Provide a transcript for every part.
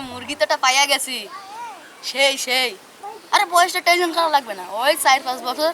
মুরগিটা পাইয়া গেছি। সেই সেই। আরে বয়সটা টেনশন করা লাগবে না। ওই চার পাঁচ বছর।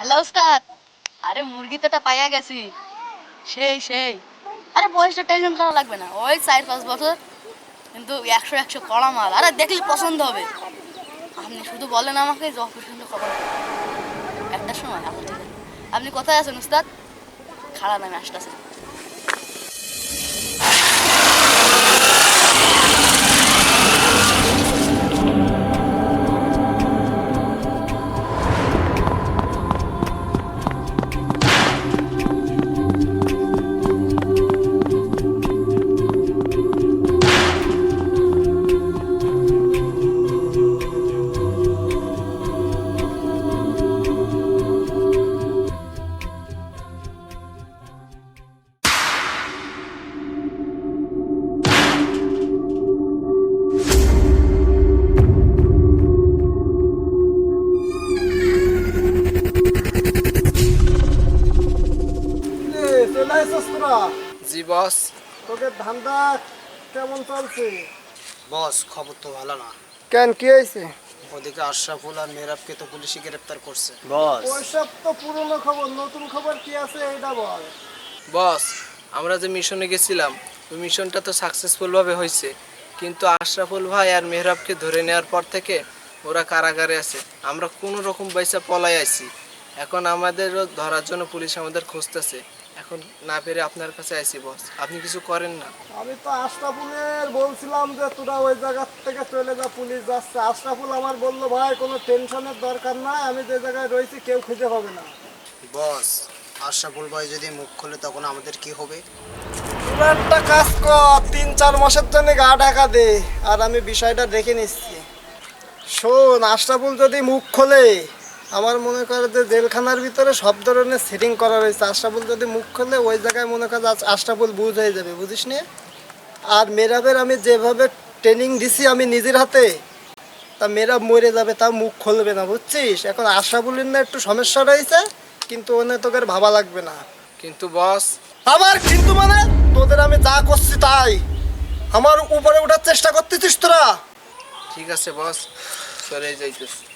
হ্যালো উস্তাদ আরে মুরগিটা পাইয়া গেছি। সেই সেই। আরে, বয়সটা টেনশন করা লাগবে না। ওই চার পাঁচ বছর, কিন্তু একশো একশো কড়া মাল। আরে, দেখলে পছন্দ হবে। আপনি শুধু বলেন আমাকে যে অপারেশনটা খবর একটা সময়, আপনি কোথায় আছেন উস্তাদ খাড়া নামে আসতেছে তোরা জি বস। তোকে ধান্দা কেমন চলছে? বস খবর তো ভালো না। কেন কি হয়েছে? ওদিকে আশরাফুল আর মেহরাবকে তো পুলিশে গ্রেপ্তার করছে। বস। ওইসব তো পুরনো খবর নতুন খবর কি আছে এইটা বল। বস আমরা যে মিশনে গেছিলাম ওই মিশনটা তো সাকসেসফুল ভাবে হয়েছে। কিন্তু আশরাফুল ভাই আর মেহরাবকে ধরে নেওয়ার পর থেকে ওরা কারাগারে আছে। আমরা কোনো রকম পয়সা পলাই আছি এখন আমাদেরও ধরার জন্য পুলিশ আমাদের খুঁজতেছে। এখন না পেরে আপনার কাছে আইছি বস আপনি কিছু করেন না। আমি তো আশরাফুলের বলছিলাম যে তোরা ওই জায়গা থেকে চলে যা পুলিশ যাচ্ছে। আশরাফুল আমার বলল ভাই কোনো টেনশনের দরকার নাই আমি যে জায়গায় রয়েছি কেউ খুঁজে পাবে না। বস আশরাফুল ভাই যদি মুখ খোলে তখন আমাদের কি হবে? তোরা একটা কাজ কর তিন চার মাসের জন্য গা ঢাকা দে আর আমি বিষয়টা দেখে নিচ্ছি। শোন আশরাফুল যদি মুখ খোলে আমার মনে করে যে জেলখানার ভিতরে সব ধরনের সেটিং করা রয়েছে। আশরাফুল যদি মুখ খোলে ওই জায়গায় মনে করে আজ আশরাফুল বুঝ হয়ে যাবে বুঝিস নি? আর মেরাবের আমি যেভাবে ট্রেনিং দিছি আমি নিজের হাতে তা মেরাব মরে যাবে তা মুখ খুলবে না বুঝছিস? এখন আশরাফুলের না একটু সমস্যা রয়েছে কিন্তু ওনে তোকে ভাবা লাগবে না। কিন্তু বস। আমার কিন্তু মানে তোদের আমি যা করছি তাই। আমার উপরে ওঠার চেষ্টা করতেছিস তোরা। ঠিক আছে বস চলে যাইতেছি।